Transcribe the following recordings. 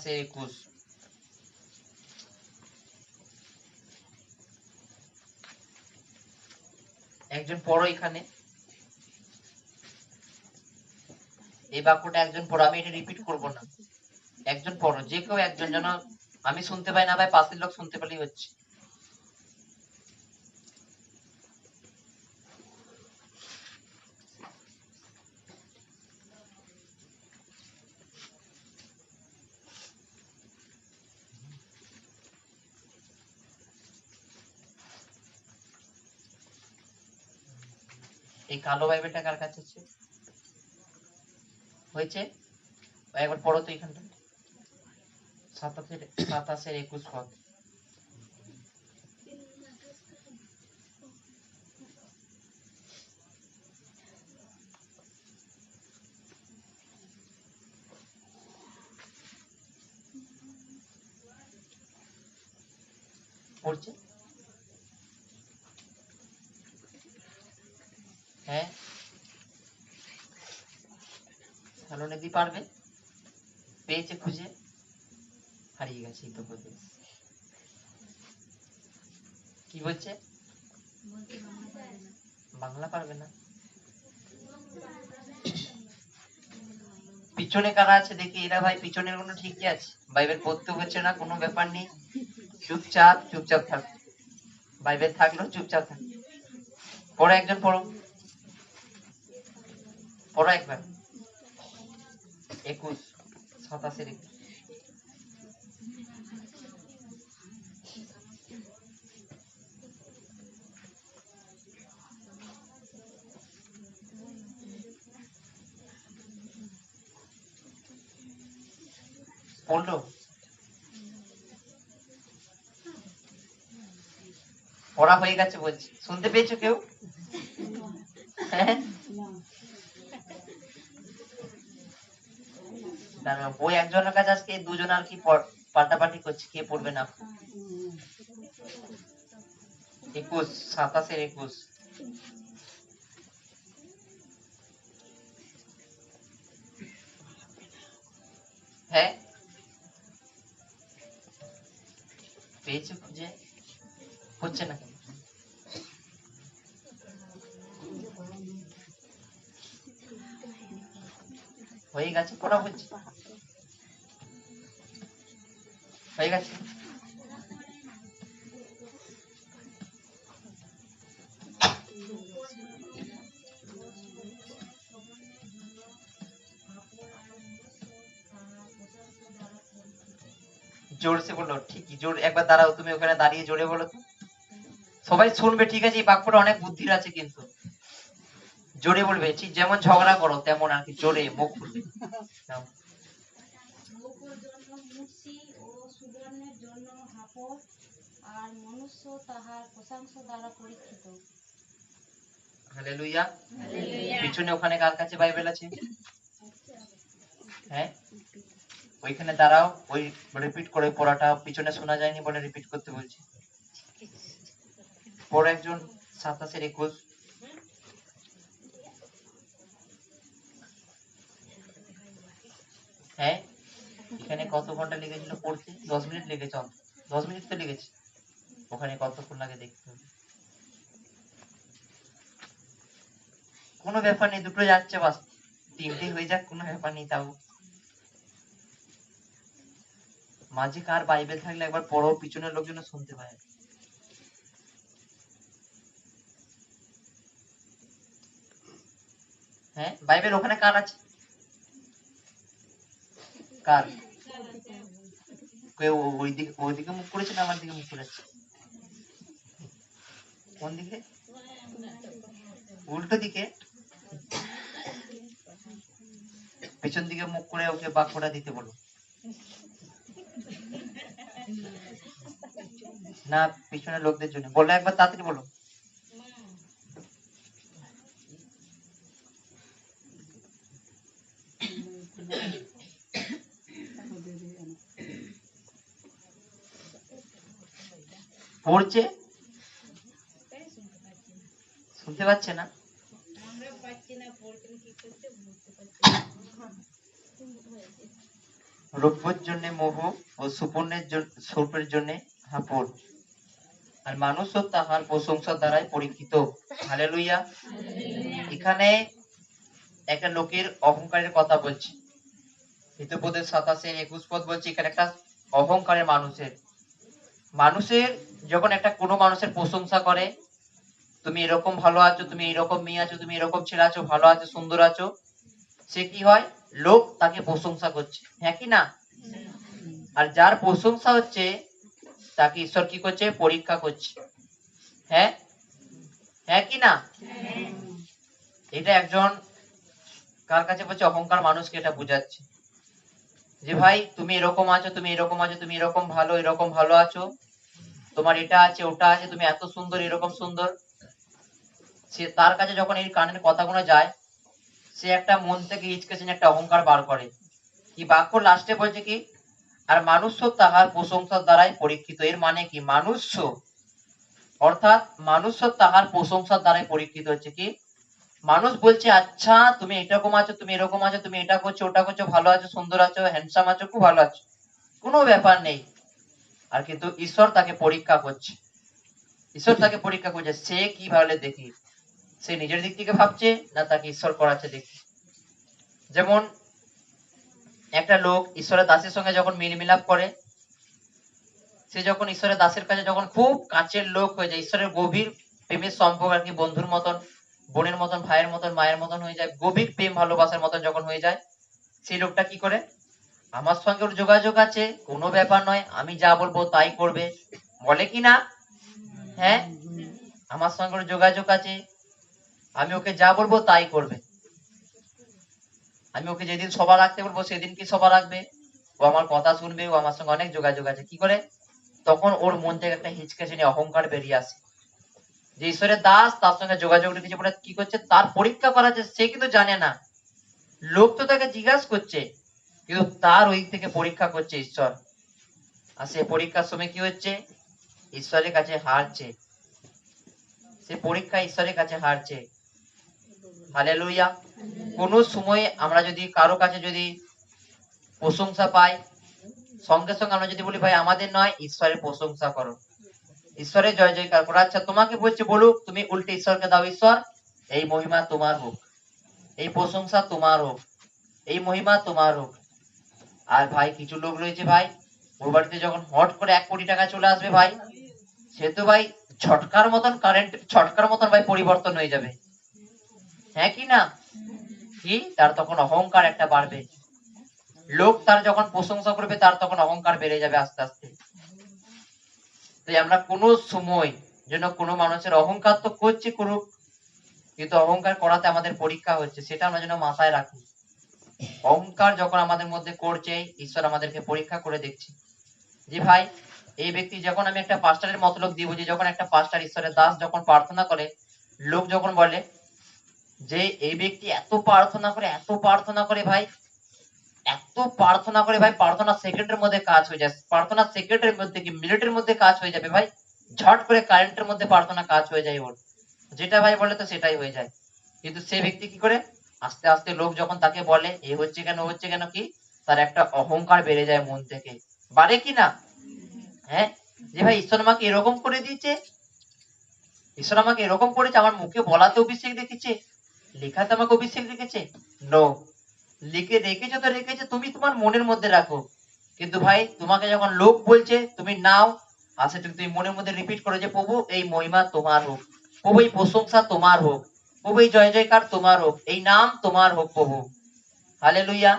সাতাশে একুশ। একজন পড়ো এখানে। এই বাক্যটা একজন পড়ো, আমি এটা রিপিট করব না। একজন পড়ো, যে কেউ একজন যেন আমি শুনতে পাই না ভাই, পাশের লোক শুনতে পেলেই হচ্ছে। এই কালো বাইবেলটা কার কাছে আছে হয়েছে? একবার পড়ো তো এখানটা। সাতাশের সাতাশের একুশ পড়ছে? হ্যাঁ? পারবে। পেয়েছে, খুঁজে। হারিয়ে গেছে বলবে কি বলছে? বাংলা পারবে না। পিছনে কারা আছে দেখি, এরা ভাই পিছনের কোনো ঠিকই আছে। বাইবেল পড়তে হচ্ছে না, কোনো ব্যাপার নেই। চুপচাপ চুপচাপ থাক। বাইবেল থাকল চুপচাপ থাক। পরে একজন, পড়ো। পড়ো একবার। একুশ সাতাশের একুশ। পড়ল পড়া হয়ে গেছে বলছি। শুনতে পেয়েছ কেউ? হ্যাঁ? দাঁড়াও, বই একজনের কাছে আজকে দুজন আর কি পড়- পাল্টাপাল্টি করছে কে পড়বে না। একুশ সাতাশের একুশ। হ্যাঁ? পেয়েছে খুঁজে? হচ্ছে না হয়ে গেছে পড়া হচ্ছে। হয়ে গেছে জোরসে বলো ঠিকই, জোর, একবার দাঁড়াও, তুমি ওখানে দাঁড়িয়ে জোরে বলো তো। সবাই শুনবে, ঠিক আছে, এই বাক্যটা অনেক বুদ্ধির আছে কিন্তু। জোরে বলবে ঠিক যেমন ঝগড়া করো তেমন আর কি জোরে মুখ খুলবে। আর মনুষ্য তাহার প্রশংসা দ্বারা পরীক্ষিত হালেলুয়া। পিছনে ওখানে কার কাছে বাইবেল আছে? হ্যাঁ? ওইখানে দাঁড়াও ওই রিপিট করে পড়াটা পিছনে শোনা যায়নি বলে রিপিট করতে বলছি। পর একজন সাতাশের একুশ। হ্যাঁ? এখানে কত ঘণ্টা লেগেছিল পড়তে? দশ মিনিট লেগেছে। দশ মিনিট তো লেগেছে। ওখানে কতক্ষণ লাগে দেখতে হবে। কোনো ব্যাপার নেই, দুটো যাচ্ছে বাস। তিনটে হয়ে যাক, কোনো ব্যাপার নেই তাও। মাঝে কার বাইবেল থাকলে একবার পড়ো, পিছনের লোকজন শুনতে পায়। হ্যাঁ? বাইবেল ওখানে কার আছে? কার কেউ ওই দিকে ওই দিকে মুখ করেছে না আমার দিকে মুখ করেছে? কোন দিকে? উল্টো দিকে। পেছন দিকে মুখ করে ওকে বাক্যটা দিতে বলো। না পিছনে লোকদের জন্য। বলো একবার তাড়াতাড়ি বলো। পড়ছে শুনতে পাচ্ছে না। রৌপ্যর জন্য মোহ ও সুপর্ণের জন্য জন্য হাপড় আর মানুষও তাহার প্রশংসা দ্বারাই পরীক্ষিত। হালেলুইয়া এখানে একটা লোকের অহংকারের কথা বলছি। হিতোপদের সাতাশে একুশ পদ বলছি, এখানে একটা অহংকারের মানুষের। মানুষের যখন একটা কোনো মানুষের প্রশংসা করে তুমি এরকম ভালো আছো তুমি এরকম মেয়ে আছো তুমি এরকম ছেলে আছো ভালো আছো সুন্দর আছো সে কি হয়? লোক তাকে প্রশংসা করছে। হ্যাঁ কি না? আর যার প্রশংসা হচ্ছে তাকে ঈশ্বর কি করছে? পরীক্ষা করছে। হ্যাঁ? হ্যাঁ কি না? এটা একজন কার কাছে বলছে? অহংকার মানুষকে এটা বুঝাচ্ছে। যে ভাই, তুমি এরকম আছো, তুমি এরকম আছো, তুমি এরকম ভালো এরকম ভালো আছো। তোমার এটা আছে, ওটা আছে, তুমি এত সুন্দর, এরকম সুন্দর। সে তার কাছে যখন এই কানের কথাগুলো যায়, সে একটা মন থেকে ইচকেছেন একটা অহংকার বার করে। কি বাক্য লাস্টে বলছে কি? আর মানুষ্য তাহার প্রশংসার দ্বারাই পরীক্ষিত। এর মানে কি? মানুষ অর্থাৎ মানুষ তাহার প্রশংসার দ্বারাই পরীক্ষিত হচ্ছে কি? মানুষ বলছে আচ্ছা তুমি এরকম আছো, তুমি এরকম আছো, তুমি এটা করছ, ওটা করছ, ভালো আছো, সুন্দর আছো হ্যান্ডসাম আছো, খুব ভালো আছো। কোনো ব্যাপার নেই। আর কিন্তু ঈশ্বর তাকে পরীক্ষা করছে। ঈশ্বর তাকে পরীক্ষা করছে, সে কি ভাবলে দেখি? সে নিজের দিক থেকে ভাবছে না তাকে ঈশ্বর করাচ্ছে দেখি? যেমন একটা লোক ঈশ্বরের দাসের সঙ্গে যখন মিলমিলাপ করে, সে যখন ঈশ্বরের দাসের কাছে যখন খুব কাছের লোক হয়ে যায়, ঈশ্বরের গভীর প্রেমের সম্পর্ক আর কি বন্ধুর মতন বোনের মতন, ভাইয়ের মতন, মায়ের মতন হয়ে যায়। গভীর প্রেম, ভালোবাসার মতন যখন হয়ে যায়, সেই লোকটা কি করে? আমার সঙ্গে ওর যোগাযোগ আছে, কোনো ব্যাপার নয়, আমি যা বলব তাই করবে। বলে কি না? হ্যাঁ? আমার সঙ্গে ওর যোগাযোগ আছে, আমি ওকে যা বলব তাই করবে। আমি ওকে যেদিন সভা রাখতে বলব, সেদিন কি সভা রাখবে? ও আমার কথা শুনবে, ও আমার সঙ্গে অনেক যোগাযোগ আছে। কি করে? তখন ওর মন থেকে একটা হিচকেছে নিয়ে অহংকার বেরিয়ে আসে। যে ঈশ্বরের দাস, তার সঙ্গে যোগাযোগ রেখেছে বলে কি করছে, তার পরীক্ষা করা যে সে কিন্তু জানে না। লোক তো তাকে জিজ্ঞাসা করছে, কিন্তু তার ওই থেকে পরীক্ষা করছে ঈশ্বর। আর সে পরীক্ষার সময় কি হচ্ছে? ঈশ্বরের কাছে হারছে। সে পরীক্ষা ঈশ্বরের কাছে হারছে। হালেলুয়া কোন সময় আমরা যদি কারও কাছে যদি প্রশংসা পাই, সঙ্গে সঙ্গে আমরা যদি বলি, ভাই, আমাদের নয়, ঈশ্বরের প্রশংসা করো। ঈশ্বরের জয় জয়কার করো। আচ্ছা তোমাকে বলছে, বলুক, তুমি উল্টে ঈশ্বরকে দাও, ঈশ্বর। এই মহিমা তোমার হোক। এই প্রশংসা তোমার হোক। এই মহিমা তোমার হোক। আর ভাই, কিছু লোক রয়েছে ভাই, ওর বাড়িতে যখন হট করে এক কোটি টাকা চলে আসবে ভাই, সে তো ভাই ছটকার মতন কারেন্ট ছটকার মতন ভাই পরিবর্তন হয়ে যাবে। হ্যাঁ কি না? কি? তার তখন অহংকার একটা বাড়বে। লোক তার যখন প্রশংসা করবে, তার তখন অহংকার বেড়ে যাবে আস্তে আস্তে। তাই আমরা কোনো সময় যেন কোনো মানুষের অহংকার তো করছে করুক, কিন্তু অহংকার করাতে আমাদের পরীক্ষা হচ্ছে, সেটা আমরা যেন মাথায় রাখি। অহংকার যখন আমাদের মধ্যে করছে, ঈশ্বর আমাদেরকে পরীক্ষা করে দেখছে। যে ভাই, এই ব্যক্তি যখন আমি একটা পাস্টারের মতলব দিব, যে যখন একটা পাস্টার ঈশ্বরের দাস যখন প্রার্থনা করে, লোক যখন বলে, যে এই ব্যক্তি এত প্রার্থনা করে, এত প্রার্থনা করে ভাই এত প্রার্থনা করে ভাই, প্রার্থনা সেকেন্ডের মধ্যে কাজ হয়ে যায়। প্রার্থনা সেকেন্ডের মধ্যে কি মিনিটের মধ্যে কাজ হয়ে যাবে ভাই? ঝট করে কারেন্টের মধ্যে প্রার্থনা কাজ হয়ে যায় ওর। যেটা ভাই বলে তো সেটাই হয়ে যায়। কিন্তু সে ব্যক্তি কি করে? আস্তে আস্তে লোক যখন তাকে বলে, এ হচ্ছে কেন হচ্ছে কেন কি? তার একটা অহংকার বেড়ে যায় মন থেকে। বাড়ে কি না? হ্যাঁ? যে ভাই, ঈশ্বর আমাকে এরকম করে দিয়েছে। ঈশ্বর আমাকে এরকম করেছে, আমার মুখে বলাতে অভিষেক রেখেছে লেখাতে আমাকে অভিষেক রেখেছে নো লিখে রেখেছো তো রেখেছো তুমি তোমার মনের মধ্যে রাখো। কিন্তু ভাই তোমাকে যখন লোক বলছে তুমি নাও আর সেটা তুমি মনের মধ্যে রিপিট করো যে প্রভু এই মহিমা তোমার হোক। প্রভু এই প্রশংসা তোমার হোক। প্রভু এই জয় জয়কার তোমার হোক। এই নাম তোমার হোক প্রভু। হালে লুইয়া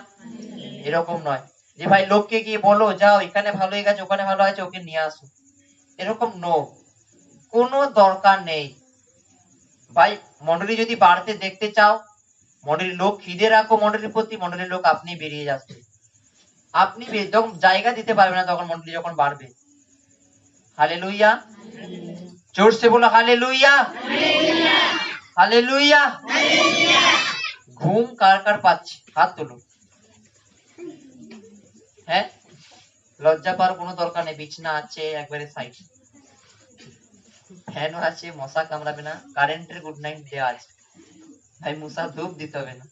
এরকম নয়। যে ভাই লোককে গিয়ে বলো যাও এখানে ভালো হয়ে গেছে ওখানে ভালো আছে ওকে নিয়ে আসো। এরকম নো কোনো দরকার নেই। ভাই মন্ডলী যদি বাড়তে দেখতে চাও মন্ডলীর লোক খিদে রাখো মন্ডলীর প্রতি মন্ডলীর লোক আপনি বেরিয়ে যাচ্ছে। আপনি যখন জায়গা দিতে পারবে না, তখন মন্ডলী যখন বাড়বে। হালে লুইয়া জোরসে বলো হালে লুইয়া হালে লুইয়া ঘুম কার কার পাচ্ছে? হাত তুলো। হ্যাঁ? লজ্জা পাওয়ার কোনো দরকার নেই, বিছনা আছে একবারে সাইড ফ্যানও আছে, মশা কামড়াবে না কারেন্টের গুড নাইট দেওয়া আছে। ভাই মশা ধূপ দিতে হবে না।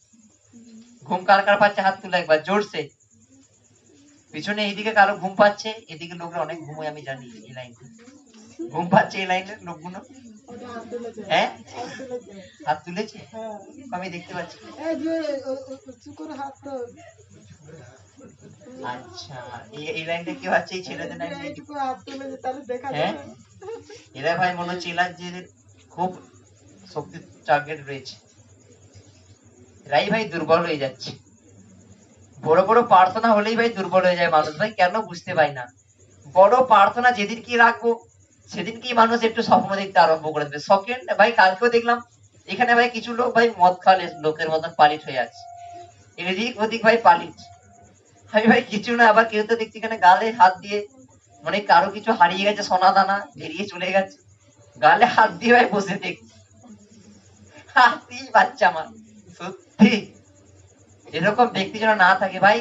ঘুম কার কার পাচ্ছে? হাত তুলে একবার জোরসে। পিছনে এইদিকে কারও ঘুম পাচ্ছে? এদিকে লোকরা অনেক ঘুমোয়, আমি জানি এই লাইন ঘুম পাচ্ছে এই লাইনের লোকগুলো? হ্যাঁ? হাত তুলেছে? আমি দেখতে পাচ্ছি। আচ্ছা এই লাইনটা কি হচ্ছে এই ছেলেদের লাইন হ্যাঁ? এরা ভাই মনে হচ্ছে এলার যে খুব শক্তি টার্গেট রয়েছে। এরাই ভাই দুর্বল হয়ে যাচ্ছে। বড় বড় প্রার্থনা হলেই ভাই দুর্বল হয়ে যায় মানুষ। ভাই কেন বুঝতে পারি না। বড় প্রার্থনা যেদিন কি রাখব, সেদিন কি মানুষ একটু স্বপ্ন দেখতে আরম্ভ করে দেবে। সেকেন্ড ভাই কালকেও দেখলাম, এখানে ভাই কিছু লোক ভাই মদ খালে লোকের মতন পালিট হয়ে আছে। এদিক ওদিক ভাই পালিট আমি ভাই কিছু না, আবার কেউ তো দেখছি এখানে গালে হাত দিয়ে মানে কারও কিছু হারিয়ে গেছে, সোনা দানা বেরিয়ে চলে গেছে। গালে হাত দিয়ে ভাই বসে দেখছি। হাতি বাচ্চা আমার। সত্যি এরকম ব্যক্তি যেন না থাকে ভাই।